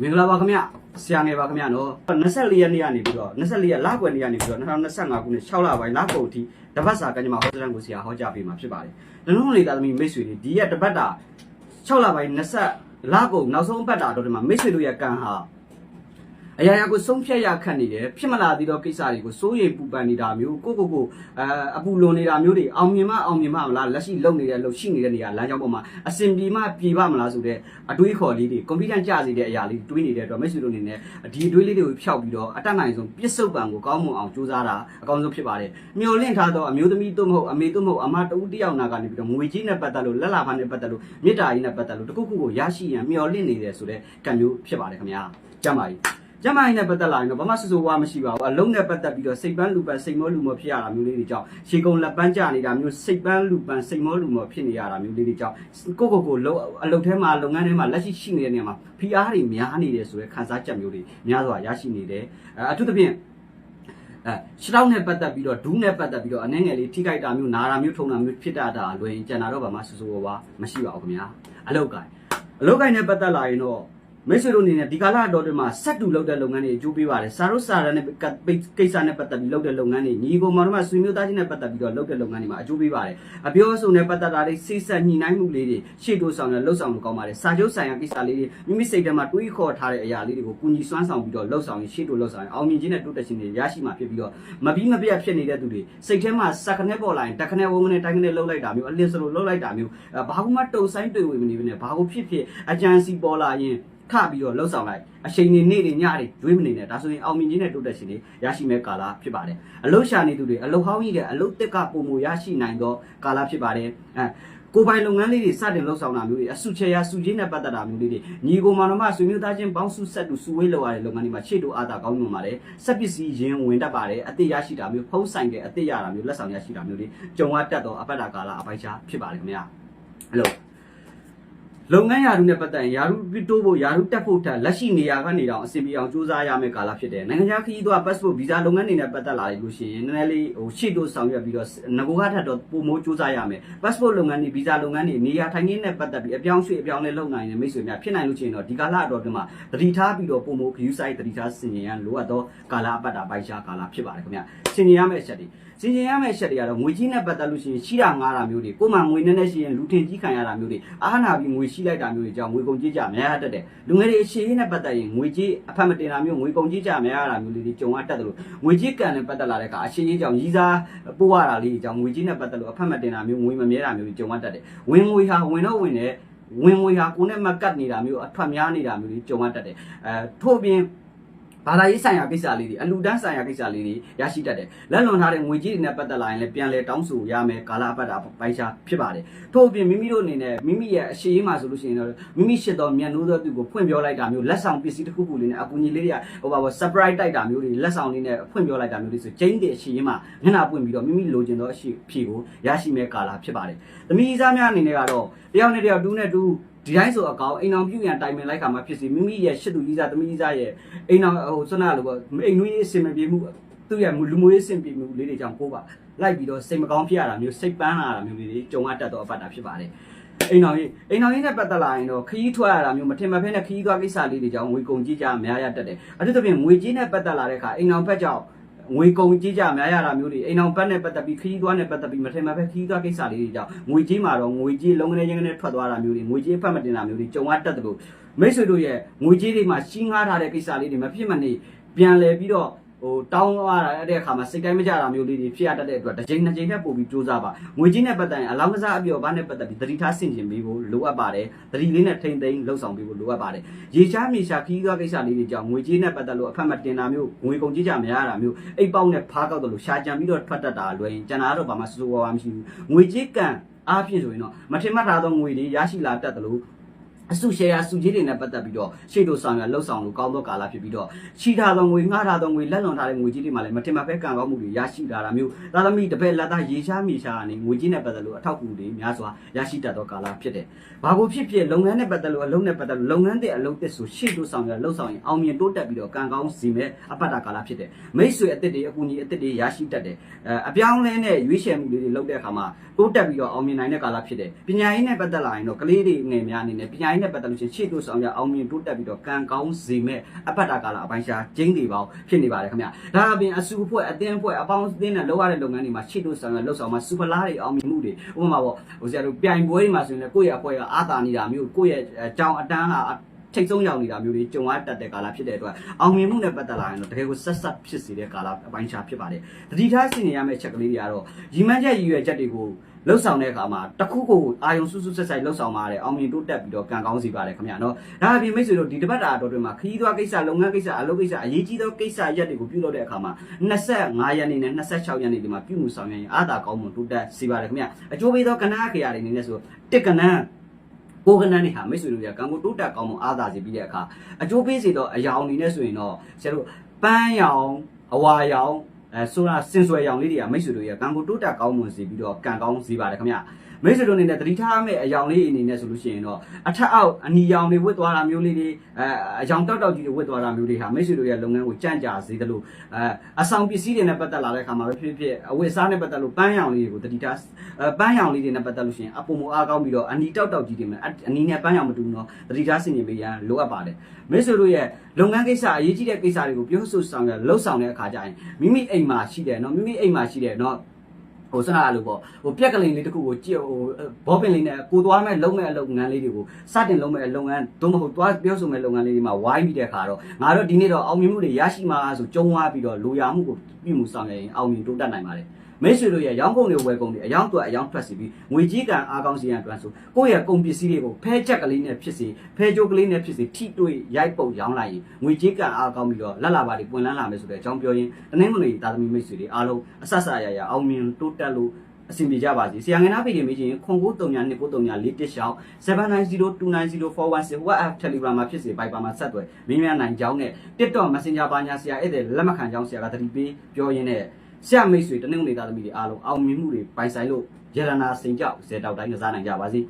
မင်္ဂလာပါခင်ဗျဆရာငယ်ပါခင်ဗျနော်24ရက်နေ့ကနေပြီးတော့24ရက်လကွယ်နေ့ကနေပြီးတော့2025ခုနှစ်6လပိုင်းလကုန်အထိတပတ်စာကညမှာဟောစရန်ကိုဆရာဟောကြားပေးမှာဖြစ်ပါတယ်။လုံးလုံးလေးသားသမီးမိတ်ဆွေတွေဒီရက်တပတ်တာ6လပိုင်း20လကုန်နောက်ဆုံးပတ်တာတော့ဒီမှာမိတ်ဆွေတို့ရဲ့ကံဟာ အရာရာကိုဆုံးဖြတ်ရခက်နေတယ်ဖြစ်မလာသေးတော့ကိစ္စတွေကိုစိုးရိမ်ပူပန်နေတာမျိုးကိုကိုကိုအဲအပူလွန်နေတာမျိုးတွေအောင်မြင်မအောင်မြင်မမလားလက်ရှိလုံနေတဲ့လုံရှိနေတဲ့နေရာလမ်းကြောင်းပေါ်မှာအစင်ပြေမပြေပါမလားဆိုတဲ့အတွေးခေါ်လေးတွေကွန်ပျူတာကြစေတဲ့အရာလေးတွေးနေတဲ့အတွက်မိတ်ဆွေတို့အနေနဲ့ဒီအတွေးလေးတွေကိုဖျောက်ပြီးတော့အတတ်နိုင်ဆုံးပြစ်စုံပံကိုကောင်းမွန်အောင်ကြိုးစားတာအကောင်းဆုံးဖြစ်ပါတယ်မျော်လင့်ထားသောအမျိုးသမီးတို့မဟုတ်အမေတို့မဟုတ်အမတဦးတယောက်နာကနေပြီးတော့ငွေကြီးနဲ့ပတ်သက်လို့လက်လာဖာနဲ့ပတ်သက်လို့မေတ္တာကြီးနဲ့ပတ်သက်လို့တခုခုကိုရရှိရန်မျော်လင့်နေတယ်ဆိုတဲ့ကံမျိုးဖြစ်ပါတယ်ခင်ဗျာကြမ်းပါကြီး ကျမကြီးနဲ့ပတ်သက်လာရင်တော့ဘာမှဆူဆူဝါမရှိပါဘူးအလုံးနဲ့ပတ်သက်ပြီးတော့စိတ်ပန်းလူပန်းစိတ်မောလူမောဖြစ်ရတာမျိုးလေးတွေကြောင့်ရှေကုံလက်ပန်းကြနေတာမျိုးစိတ်ပန်းလူပန်းစိတ်မောလူမောဖြစ်နေရတာမျိုးလေးတွေကြောင့်ကိုကိုကိုလုံအလုပ်ထဲမှာလုပ်ငန်းထဲမှာလက်ရှိရှိနေတဲ့နေရာမှာဖိအားတွေများနေတယ်ဆိုတဲ့ခံစားချက်မျိုးတွေများစွာရရှိနေတယ်အဲအထူးသဖြင့်အဲရှောင်းနဲ့ပတ်သက်ပြီးတော့ဒူးနဲ့ပတ်သက်ပြီးတော့အနေငယ်လေးထိခိုက်တာမျိုးနာတာမျိုးထုံတာမျိုးဖြစ်တတ်တာလွယ်ရင်ကျန်တာတော့ဘာမှဆူဆူဝါဝါမရှိပါဘူးခင်ဗျာအလောက်ကိုင်းအလောက်ကိုင်းနဲ့ပတ်သက်လာရင်တော့ မိတ်ဆွေတို့အနေနဲ့ဒီကာလအတော်တွေမှာစက်တူလုပ်တဲ့လုပ်ငန်းတွေအကျိုးပေးပါတယ်စာရုပ်စာရနဲ့ကိစ္စနဲ့ပတ်သက်ပြီးလုပ်တဲ့လုပ်ငန်းတွေညီကိုမောင်တို့မှာဆွေမျိုးသားချင်းနဲ့ပတ်သက်ပြီးတော့လုပ်တဲ့လုပ်ငန်းတွေမှာအကျိုးပေးပါတယ်အပြောအဆိုနဲ့ပတ်သက်တာတွေစိတ်ဆက်ညှိနှိုင်းမှုလေးတွေရှေ့တိုးဆောင်ရလှုပ်ဆောင်မှုကောင်းပါတယ်စာချုပ်ဆိုင်ရာကိစ္စလေးတွေမိမိစိတ်ထဲမှာတွေးခေါ်ထားတဲ့အရာလေးတွေကိုကုညီစွမ်းဆောင်ပြီးတော့လှုပ်ဆောင်ရင်ရှေ့တိုးလှုပ်ဆောင်ရင်အောင်မြင်ခြင်းနဲ့တိုးတက်ခြင်းတွေရရှိမှာဖြစ်ပြီးတော့မပြီးမပြတ်ဖြစ်နေတဲ့သူတွေစိတ်ထဲမှာစက်ခနဲ့ပေါ်လာရင်တက်ခနဲ့ဝုန်းနဲ့တိုင်းခနဲ့လှုပ်လိုက်တာမျိုးအလင်းစလိုလှုပ်လိုက်တာမျိုးဘာမှမတုံဆိုင်တွေ့ဝေမနေဘဲနဲ့ဘာကိုဖြစ်ဖြစ်အကြံစီပေါ်လာရင် ခပြီးတော့လှုပ်ဆောင်လိုက်အချိန်နေနေ့တွေညတွေတွေးမနေနဲ့ဒါဆိုရင်အောင်မြင်ခြင်းနဲ့တိုးတက်ခြင်းတွေရရှိမဲ့ကာလဖြစ်ပါတယ်အလုရှာနေသူတွေအလုဟောင်းကြီးတဲ့အလုတက်ကပုံမူရရှိနိုင်သောကာလဖြစ်ပါတယ်အဲကိုပိုင်လုပ်ငန်းလေးတွေစတင်လှုပ်ဆောင်တာမျိုးတွေအစုချေရစုချင်းနဲ့ပတ်သက်တာမျိုးလေးတွေညီကိုမောင်နှမဆွေမျိုးသားချင်းပေါင်းစုဆက်တူစုဝေးလောက်ရတဲ့လုပ်ငန်းတွေမှာရှေ့တို့အားသာကောင်းညွန်ပါတယ်စက်ပစ္စည်းရင်းဝင်တတ်ပါတယ်အသိရရှိတာမျိုးဖုံးဆိုင်တဲ့အသိရတာမျိုးလက်ဆောင်ရရှိတာမျိုးတွေကြုံရတတ်သောအပတ်တာကာလအပိုင်ချဖြစ်ပါတယ်ခင်ဗျာအဲ့လို လုပ်ငန်းယာရုနဲ့ပတ်သက်ရင်ယာရုတိုးဖို့ယာရုတက်ဖို့ထက်လက်ရှိနေရာကနေတောင်အဆင်ပြေအောင်စူးစမ်းရမယ့်ကာလဖြစ်တယ်နိုင်ငံခြားခရီးသွား passport visa လုပ်ငန်းတွေနဲ့ပတ်သက်လာလို့ရှိရင်နည်းနည်းလေးဟိုရှေ့တို့ဆောင်ရွက်ပြီးတော့ငကိုကထက်တော့ပုံမိုးစူးစမ်းရမယ် passport လုပ်ငန်းတွေ visa လုပ်ငန်းတွေနေရာထိုင်ခင်းနဲ့ပတ်သက်ပြီးအပြောင်းရွှေ့အပြောင်းလဲလုပ်နိုင်တဲ့မိတ်ဆွေများဖြစ်နိုင်လို့ရှိရင်တော့ဒီကာလအတော်တွင်မှာတတိထားပြီးတော့ပုံမိုး view site တတိထားဆင်ရင်ရန်လိုအပ်သောကာလအပတ်တာပိုက်ရှားကာလဖြစ်ပါတယ်ခင်ဗျ ဆင်ရင်ရမယ့်အချက်တွေစင်ကျင်ရမယ့်ချက်တွေကတော့ငွေကြီးနဲ့ပတ်သက်လို့ရှိရင်ရှိတာငားတာမျိုးတွေကိုမှငွေနဲ့နဲ့ရှိရင်လူထင်ကြီးခံရတာမျိုးတွေအားနာပြီးငွေရှိလိုက်တာမျိုးတွေကြောင့်ငွေကုန်ကြေးကြများရတတ်တယ်လူငယ်တွေအရှိရေးနဲ့ပတ်သက်ရင်ငွေကြေးအဖက်မတင်တာမျိုးငွေကုန်ကြေးကြများရတာမျိုးလေးတွေကြုံရတတ်တယ်လို့ငွေကြေးကံနဲ့ပတ်သက်လာတဲ့အခါအရှိရေးကြောင့်ရီးစားပို့ရတာလေးတွေကြောင့်ငွေကြေးနဲ့ပတ်သက်လို့အဖက်မတင်တာမျိုးငွေမမြဲတာမျိုးတွေကြုံရတတ်တယ်ဝင်ငွေဟာဝင်တော့ဝင်တယ်ဝင်ငွေဟာကိုယ်နဲ့မကတ်နေတာမျိုးအထွက်များနေတာမျိုးတွေကြုံရတတ်တယ်အဲထို့ပြင် ဘာသာရေးဆိုင်ရာကိစ္စလေးတွေအလူတန်းဆိုင်ရာကိစ္စလေးတွေရရှိတတ်တယ်လက်လွန်ထားတဲ့ငွေကြေးတွေနဲ့ပတ်သက်လာရင်လည်းပြန်လဲတောင်းဆိုရမယ်ကာလပတ်တာပိုင်ရှားဖြစ်ပါတယ်ထို့အပြင်မိမိတို့အနေနဲ့မိမိရဲ့အရှိရေးမှာဆိုလို့ရှိရင်တော့မိမိရှစ်တော်မြန်နိုးသောသူကိုဖွင့်ပြောလိုက်တာမျိုးလက်ဆောင်ပစ္စည်းတစ်ခုခုလေးနဲ့အကူကြီးလေးတွေကဟိုပါဘော surprise တိုက်တာမျိုးတွေလက်ဆောင်လေးနဲ့ဖွင့်ပြောလိုက်တာမျိုးတွေဆိုကျင်းတဲ့အရှိရေးမှာမျက်နှာပွင့်ပြီးတော့မိမိလိုချင်သောအရှိဖြေကိုရရှိမဲ့ကာလဖြစ်ပါတယ်သမီးစားများအနေနဲ့ကတော့တယောက်နဲ့တယောက်တူးနဲ့တူး ဒီတိုင်းဆိုအကောင်အိမ်အောင်ပြုရန်တိုင်ပင်လိုက်ခါမှာဖြစ်စီမိမိရဲ့ရှစ်သူကြီးစားသမီးကြီးစားရဲ့အိမ်အောင်ဟိုဆွမ်းနာလိုပေါ့အိမ်နွေးရေးအစင်မပြေမှုသူ့ရဲ့လူမျိုးရေးအစင်ပြေမှုလေးတွေကြောင့်ပိုးပါလိုက်ပြီးတော့စိတ်မကောင်းဖြစ်ရတာမျိုးစိတ်ပန်းလာတာမျိုးလေးတွေကြုံရတတ်တော့အပတ်တာဖြစ်ပါတယ်အိမ်တော်ကြီးအိမ်တော်ကြီးနဲ့ပတ်သက်လာရင်တော့ခရီးထွက်ရတာမျိုးမထင်မှတ်ဖဲနဲ့ခရီးသွားကိစ္စလေးတွေကြောင့်ငွေကုန်ကြီးကြများရတတ်တယ်အထူးသဖြင့်ငွေကြီးနဲ့ပတ်သက်လာတဲ့အခါအိမ်တော်ဘက်ကြောင့် ငွေကုန်ကြီးကြများရတာမျိုးတွေအိမ်အောင်ဘက်နဲ့ပတ်သက်ပြီးခရီးသွားနဲ့ပတ်သက်ပြီးမထင်မှတ်ပဲခရီးသွားကိစ္စလေးတွေကြောင့်ငွေကြီးမှာတော့ငွေကြီးလုံးကနေရင်းကနေထွက်သွားတာမျိုးတွေငွေကြီးအဖက်မတင်တာမျိုးတွေကြုံရတတ်တယ်လို့မိတ်ဆွေတို့ရဲ့ငွေကြီးတွေမှာရှင်းကားထားတဲ့ကိစ္စလေးတွေမဖြစ်မနေပြန်လဲပြီးတော့ ဟိုတောင်းသွားရတဲ့အခါမှာစိတ်တိုင်းမကြတာမျိုးလေးတွေဖြစ်ရတတ်တဲ့အတွက်တစ်ချိန်နှစ်ချိန်နဲ့ပို့ပြီးစူးစမ်းပါငွေကြီးနဲ့ပတ်သက်ရင်အလောင်းကစားအပြောဘာနဲ့ပတ်သက်ပြီးသတိထားဆင်ခြင်ပေးဖို့လိုအပ်ပါတယ်သတိလေးနဲ့ထိမ့်သိမ်းလှုပ်ဆောင်ပေးဖို့လိုအပ်ပါတယ်ရေချားမြေချာခီးသွားကိစ္စလေးတွေကြောင့်ငွေကြီးနဲ့ပတ်သက်လို့အဖက်မတင်တာမျိုးငွေကုန်ကြီးကြမရတာမျိုးအိတ်ပေါက်နဲ့ဖားကောက်တယ်လို့ရှာကြံပြီးတော့ထွက်တတ်တာလွယ်ရင်ကျန်တာတော့ဘာမှစိုးစိုးဝါးဝါမရှိဘူးငွေကြီးကံအားဖြင့်ဆိုရင်တော့မထင်မှတ်ထားသောငွေတွေရရှိလာတတ်တယ်လို့ အစုရှယ်ယာစုကြီးတွေနဲ့ပတ်သက်ပြီးတော့ရှေ့တို့ဆောင်ရလှုပ်ဆောင်လို့ကောင်းသောကာလဖြစ်ပြီးတော့ချီထားသောငွေငှားထားသောငွေလက်လွန်ထားတဲ့ငွေကြီးတွေမှာလည်းမတင်မဖဲကံကောင်းမှုတွေရရှိလာတာမျိုးသာသမီတပည့်လက်သားရေရှားမြေရှားကနေငွေကြီးနဲ့ပတ်သက်လို့အထောက်အကူတွေများစွာရရှိတတ်သောကာလဖြစ်တယ်။ဘာကိုဖြစ်ဖြစ်လုပ်ငန်းနဲ့ပတ်သက်လို့အလုပ်နဲ့ပတ်သက်လို့လုပ်ငန်းတဲ့အလုပ်သစ်ဆိုရှေ့တို့ဆောင်ရလှုပ်ဆောင်ရင်အောင်မြင်တိုးတက်ပြီးတော့ကံကောင်းစီမဲ့အပတ်တာကာလဖြစ်တယ်။မိတ်ဆွေအသစ်တွေအကူအညီအသစ်တွေရရှိတတ်တယ်။အဲအပြောင်းလဲနဲ့ရွေးချယ်မှုလေးတွေလုပ်တဲ့အခါမှာတိုးတက်ပြီးတော့အောင်မြင်နိုင်တဲ့ကာလဖြစ်တယ်။ပညာရေးနဲ့ပတ်သက်လာရင်တော့ကလေးတွေငယ်များအနေနဲ့ပညာရေးနဲ့ပတ်သက်လို့ရှိရင်ရှေ့တို့ဆောင်ရအောင်မြင်တိုးတက်ပြီးတော့ကံကောင်းစေမဲ့အပတ်တာကာလအပိုင်းရှားကျင်းတွေပေါင်းဖြစ်နေပါတယ်ခင်ဗျဒါအပြင်အစုအဖွဲ့အသင်းအဖွဲ့အပေါင်းအသင်းနဲ့လောက်ရတဲ့လုပ်ငန်းတွေမှာရှေ့တို့ဆောင်ရလောက်ဆောင်မှာစူပလာတွေအောင်မြင်မှုတွေဥပမာပေါ့ဟိုဆရာတို့ပြိုင်ပွဲတွေမှာဆိုရင်လည်းကိုယ့်ရဲ့အဖွဲ့ကအာသာနေတာမျိုးကိုယ့်ရဲ့အကြောင်းအတန်းကထိတ်ဆုံးရောက်နေတာမျိုးတွေကြုံရတတ်တဲ့ကာလဖြစ်တဲ့အတွက်အောင်မြင်မှုနဲ့ပတ်သက်လာရင်တော့တကယ်ကိုဆက်ဆက်ဖြစ်စေတဲ့ကာလအပိုင်းခြားဖြစ်ပါတယ်။တတိထားစီနေရမယ့်အချက်ကလေးတွေကတော့ရီမန်းချက်ရည်ရွယ်ချက်တွေကို လှုပ်ဆောင်တဲ့အခါမှာတစ်ခုခုအာယုံစုစုဆက်ဆက်လှုပ်ဆောင်ပါတယ်အောင်မြင်တိုးတက်ပြီးတော့ကံကောင်းစီပါတယ်ခင်ဗျာနော်။ဒါအပြင်မိတ်ဆွေတို့ဒီတပတ်တာတော်တွင်မှာခရီးသွားကိစ္စလုပ်ငန်းကိစ္စအလုပ်ကိစ္စအရေးကြီးသောကိစ္စရက်တွေကိုပြုလုပ်တဲ့အခါမှာ25ရက်နေ့နဲ့26ရက်နေ့ဒီမှာပြုမှုဆောင်ရွက်ရင်အားသာကောင်းမှုတိုးတက်စီပါတယ်ခင်ဗျာ။အကျိုးပေးသောကဏ္ဍအခရာတွေအနေနဲ့ဆိုတစ်ကဏ္ဍကိုကနန်းနေဟာမိတ်ဆွေတို့ကကံကိုတိုးတက်ကောင်းမှုအားသာစေပြီးတဲ့အခါအကျိုးပေးစေတော့အယောင်အနေနဲ့ဆိုရင်တော့ဆရာတို့ပန်းရောင်အဝါရောင် အဲဆိုတာစင်ဆွဲရောင်လေးတွေကမိတ်ဆွေတို့ရဲ့ကံကိုတိုးတက်ကောင်းမှုစေပြီးတော့ကံကောင်းစေပါတယ်ခင်ဗျ မိတ်ဆွေတို့အနေနဲ့တတိထားမဲ့အယောင်လေးအနေနဲ့ဆိုလို့ရှိရင်တော့အထက်အောက်အနီရောင်တွေဝတ်သွားတာမျိုးလေးတွေအဲအယောင်တောက်တောက်ကြီးတွေဝတ်သွားတာမျိုးတွေဟာမိတ်ဆွေတို့ရဲ့လုပ်ငန်းကိုကြန့်ကြာစေတယ်လို့အဲအဆောင်ပစ္စည်းတွေနဲ့ပတ်သက်လာတဲ့အခါမှာပဲဖြစ်ဖြစ်အဝတ်အစားနဲ့ပတ်သက်လို့ပန်းရောင်လေးတွေကိုတတိထားအဲပန်းရောင်လေးတွေနဲ့ပတ်သက်လို့ရှိရင်အပုံမအားကောင်းပြီးတော့အနီတောက်တောက်ကြီးတွေမှာအနီနဲ့ပန်းရောင်မတူဘူးနော်တတိထားစင်ရင်ပေးရန်လိုအပ်ပါတယ်မိတ်ဆွေတို့ရဲ့လုပ်ငန်းကိစ္စအရေးကြီးတဲ့ကိစ္စတွေကိုပြောဆိုဆောင်ရလှုပ်ဆောင်တဲ့အခါကျရင်မိမိအိမ်မှာရှိတယ်နော်မိမိအိမ်မှာရှိတယ်နော် ဟိုစနာလို့ပေါ့ဟိုပြက်ကလေးလေးတစ်ခုကိုကြည့်ဟိုဘောပင်လေးနဲ့ကိုသွားမဲ့လုံးမဲ့အလုပ်ငန်းလေးတွေကိုစတင်လုံးမဲ့လုပ်ငန်းသို့မဟုတ်သွားပြောဆိုမဲ့လုပ်ငန်းလေးတွေမှာဝိုင်းပြီးတဲ့ခါတော့ငါတို့ဒီနေ့တော့အောင်မြင်မှုတွေရရှိမှာဆိုကြုံသွားပြီးတော့လိုရာမှုကိုပြုမှုဆောင်ရွက်ရင်အောင်မြင်တိုးတက်နိုင်ပါတယ် မိတ်ဆွေတို့ရဲ့ရောင်းကုန်တွေဝယ်ကုန်တွေအယောင်းတော့အယောင်းထွက်စီပြီးငွေကြီးကံအားကောင်းစီရန်အတွက်ဆိုကိုယ့်ရဲ့ကုန်ပစ္စည်းတွေကိုဖဲချက်ကလေးနဲ့ဖြစ်စီဖဲကြိုးကလေးနဲ့ဖြစ်စီထိတွေ့ရိုက်ပုတ်ရောင်းလိုက်ရင်ငွေကြီးကံအားကောင်းပြီးတော့လက်လာပါတွေပွင့်လန်းလာမယ်ဆိုတဲ့အကြောင်းပြောရင်းတနင်္ဂနွေတာသမီမိတ်ဆွေတွေအားလုံးအဆက်ဆက်ရရအောင်မြင်တိုးတက်လို့အဆင်ပြေကြပါစေဆရာငယ်နာဖေးကြီးမေးချင်ခွန်ကိုတုံညာနှစ်ကိုတုံညာလေးတစ်ရှောင်း79029416 WhatsApp Telegram မှာဖြစ်စေ Viber မှာဆက်သွယ်မင်းများနိုင်ကြောင်းနဲ့ TikTok Messenger ပါညာဆရာအဲ့တဲ့လက်မခံကြောင်းဆရာကတတိပေးပြောရင်းနဲ့ ဆရာမိတ်ဆွေတနင်္ဂနွေသားသမီးတွေအားလုံးအောင်မြင်မှုတွေပိုင်ဆိုင်လို့ရတနာစိန်ကြောက်ဇေတောက်တိုင်းကစားနိုင်ကြပါစေ